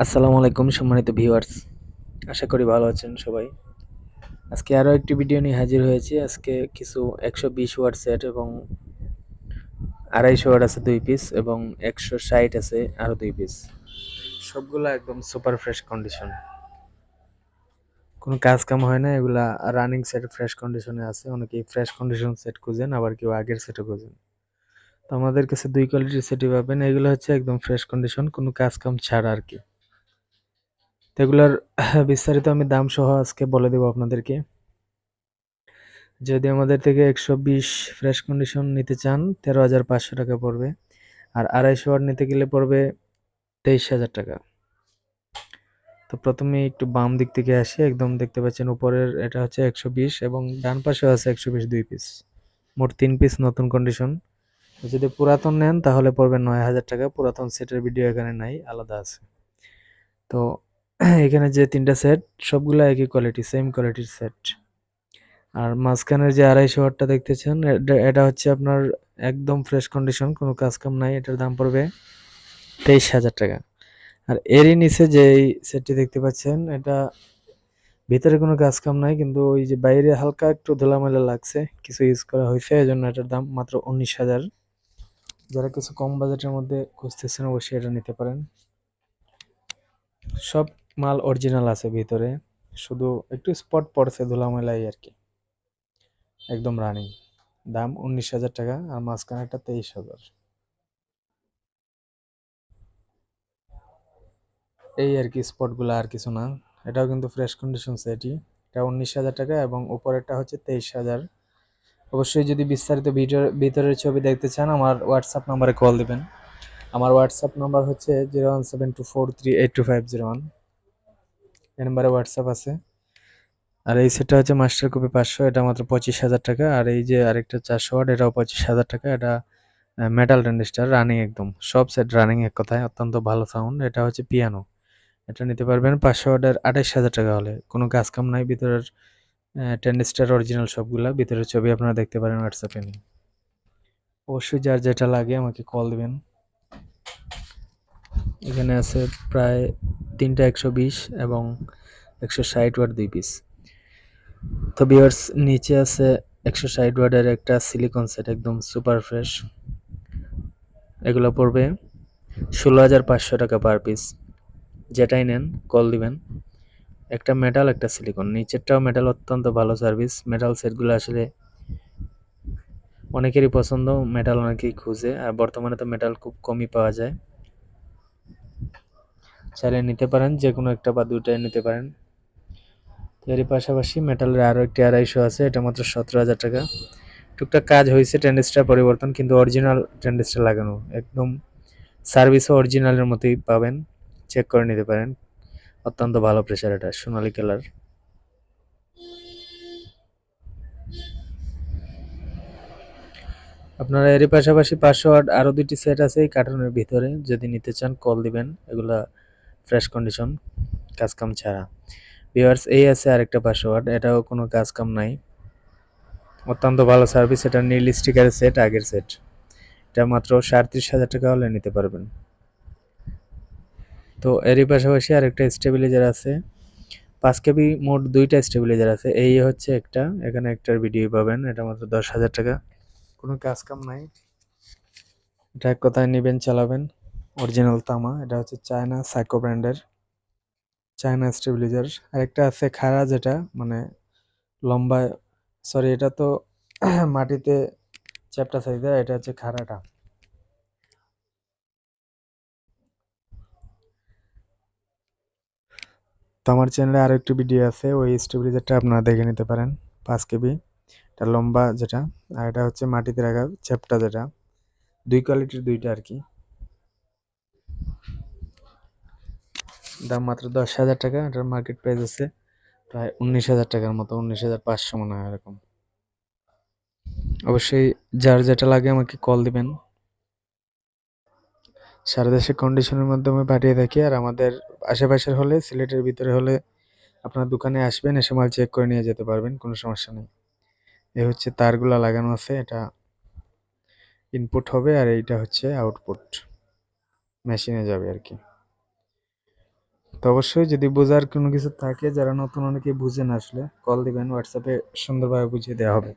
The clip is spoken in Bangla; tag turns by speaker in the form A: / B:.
A: আসসালামু আলাইকুম সম্মানিত ভিউয়ার্স। আশা করি ভালো আছেন সবাই। আজকে আরও একটি ভিডিও নিয়ে হাজির হয়েছি। আজকে কিছু একশো বিশ ওয়াট সেট এবং আড়াইশো ওয়াট আছে দুই পিস এবং একশো ষাট আছে আরও দুই পিস। সবগুলো একদম সুপার ফ্রেশ কন্ডিশন। কোনো কাজ কাম হয় না, এগুলা রানিং সেট ফ্রেশ কন্ডিশনে আছে। অনেকেই ফ্রেশ কন্ডিশন সেট খুঁজেন, আবার কেউ আগের সেটও খুঁজেন। তো আমাদের কাছে দুই কোয়ালিটির সেটই পাবেন। এগুলো হচ্ছে একদম ফ্রেশ কন্ডিশন, কোনো কাজ কাম ছাড়া আর কি। এগুলার বিস্তারিত আমি দাম সহ আজকে বলে দেবো আপনাদেরকে। যদি আমাদের থেকে একশো বিশ ফ্রেশ কন্ডিশন নিতে চান, তেরো হাজার পাঁচশো টাকা পড়বে। আর আড়াইশো ওয়াট নিতে গেলে পড়বে তেইশ হাজার টাকা। তো প্রথমে একটু বাম দিক থেকে আসি, একদম দেখতে পাচ্ছেন উপরের এটা হচ্ছে একশো বিশ এবং ডান পাশেও আছে একশো বিশ দুই পিস মোট তিন পিস নতুন কন্ডিশন যদি পুরাতন নেন তাহলে পড়বে নয় হাজার টাকা, পুরাতন সেটের ভিডিও এখানে নাই, আলাদা আছে। তো এখানে যে তিনটা সেট সবগুলো একই কোয়ালিটি সেম কোয়ালিটির সেট আর মাঝখানের যে আড়াইশো ওয়াটটা দেখতেছেন এটা- হচ্ছে আপনার একদম ফ্রেশ কন্ডিশন কোনো কাজ কাম নাই, এটার দাম পড়বে তেইশ হাজার টাকা। আর এরই নিচে যে সেটটি দেখতে পাচ্ছেন, এটা ভিতরে কোনো কাজ কাম নাই, কিন্তু ওই যে বাইরে হালকা একটু ধুলামেলা লাগছে, কিছু ইউজ করা হয়েছে এই জন্য এটার দাম মাত্র উনিশ হাজার। যারা কিছু কম বাজেটের মধ্যে খুঁজতেছেন, অবশ্যই এটা নিতে পারেন। সব মাল অরিজিনাল আছে ভিতরে। শুধু একটু স্পট পড়ছে ধুলামেলাই আর কি। একদম রানিং দাম উনিশ হাজার টাকা, আর মাঝখানেরটা তেইশ হাজার। এই আর কি স্পটগুলো আর কিছু না। এটাও কিন্তু ফ্রেশ কন্ডিশন সেটই এটা উনিশ হাজার টাকা এবং উপরেরটা হচ্ছে তেইশ হাজার। অবশ্যই যদি বিস্তারিত ভিতরের ছবি দেখতে চান, আমার হোয়াটসঅ্যাপ নাম্বারে কল দিবেন। আমার হোয়াটসঅ্যাপ নাম্বার হচ্ছে zero one seven two four three eight two five zero one এই নাম্বারে হোয়াটসঅ্যাপ আছে। আর এই সেটটা হচ্ছে মাস্টার কপি পাঁচশো, এটা মাত্র পঁচিশ হাজার টাকা। আর এই যে আরেকটা চারশো ওয়াট এটাও পঁচিশ হাজার টাকা। এটা মেটাল রেন্ডিস্টার রানিং একদম। সব সেট রানিং এক কথায়, অত্যন্ত ভালো সাউন্ড এটা হচ্ছে পিয়ানো এটা নিতে পারবেন পাঁচশো ওয়াটের আঠাইশ হাজার টাকা হলে। কোনো কাজ কাম নাই, ভিতরের টেন্ডিস্টার অরিজিনাল সবগুলা। ভিতরের ছবি আপনারা দেখতে পারেন হোয়াটসঅ্যাপে নিয়ে। অবশ্যই যার যেটা লাগে আমাকে কল দিবেন। এখানে আছে প্রায় তিনটা একশো বিশ এবং একশো ষাট ওয়াট দুই পিস। তো বিয়ার্স নিচে আছে একশো ষাট ওয়াটের একটা সিলিকন সেট একদম সুপার ফ্রেশ এগুলো পড়বে ষোলো হাজার পাঁচশো টাকা পার পিস যেটাই নেন কল দিবেন। একটা মেটাল একটা সিলিকন নিচেরটাও মেটাল অত্যন্ত ভালো সার্ভিস মেটাল সেটগুলো আসলে অনেকেরই পছন্দ মেটাল অনেকেই খুঁজে। আর বর্তমানে তো মেটাল খুব কমই পাওয়া যায়। চাইলে নিতে পারেন যে কোনো একটা বা দুইটাই নিতে পারেন। এরই পাশাপাশি মেটালের আরও একটি আড়াইশো আছে, এটা মাত্র সতেরো হাজার টাকা। টুকটাক কাজ হয়েছে টেন্ডেসটার পরিবর্তন, কিন্তু অরিজিনাল টেন্ডেসটা লাগানো, একদম সার্ভিসও অরিজিনালের মতোই পাবেন। চেক করে নিতে পারেন। অত্যন্ত ভালো প্রেশার এটা, সোনালি কালার। আপনারা এরই পাশাপাশি পাঁচশো ওয়াট আরও দুটি সেট আছে এই কার্টুনের ভিতরে, যদি নিতে চান কল দিবেন, এগুলা ফ্রেশ কন্ডিশন, কাজ কাম ছাড়া। ভিউয়ার্স, এই আছে আরেকটা ওয়াট এটাও কোনো কাজ কাম নাই। অত্যন্ত ভালো সার্ভিস এটা নীল স্টিকারের সেট আগের সেট এটা মাত্র সাড়ত্রিশ হাজার টাকা হলে নিতে পারবেন। তো এরই পাশাপাশি আরেকটা স্টেবিলাইজার আছে। পাঁচ কেবি মোট দুইটা স্টেবিলাইজার আছে। এই হচ্ছে একটা, এখানে একটার ভিডিও পাবেন, এটা মাত্র দশ হাজার টাকা। কোনো কাজ কাম নাই। এটা এক কথায় নেবেন, চালাবেন। অরিজিনাল তামা, এটা হচ্ছে চায়না সাইকো ব্র্যান্ডের, চায়না স্টেবিলাইজার। আরেকটা আছে খাড়া যেটা মানে লম্বা সরি এটা তো মাটিতে চ্যাপটা সাইজের এটা হচ্ছে খাড়াটা। তো আমার চ্যানেলে আরও একটি ভিডিও আছে, ওই স্টেবিলাইজারটা আপনারা দেখে নিতে পারেন, পাঁচ কেবি। এটা লম্বা যেটা, আর এটা হচ্ছে মাটিতে রাখা চ্যাপটা যেটা। দুই কোয়ালিটির দুইটা আর কি। দাম মাত্র দশ হাজার টাকা, এটার মার্কেট প্রাইস আছে প্রায় উনিশ হাজার টাকার মতো, উনিশ হাজার পাঁচশো মনে হয় এরকম। অবশ্যই যার যেটা লাগে আমাকে কল দিবেন। সারা দেশে কন্ডিশনের মাধ্যমে পাঠিয়ে থাকি, আর আমাদের আশেপাশের হলে, সিলেটের ভিতরে হলে আপনার দোকানে আসবেন, এসে মাল চেক করে নিয়ে যেতে পারবেন, কোনো সমস্যা নেই। এ হচ্ছে তারগুলা লাগানো আছে, এটা ইনপুট হবে, আর এইটা হচ্ছে আউটপুট মেশিনে যাবে আর কি। তো অবশ্যই যদি বোঝার কোনো কিছু থাকে, যারা নতুন অনেকে না আসলে কল দিবেন হোয়াটসঅ্যাপে সুন্দরভাবে বুঝিয়ে দেওয়া হবে।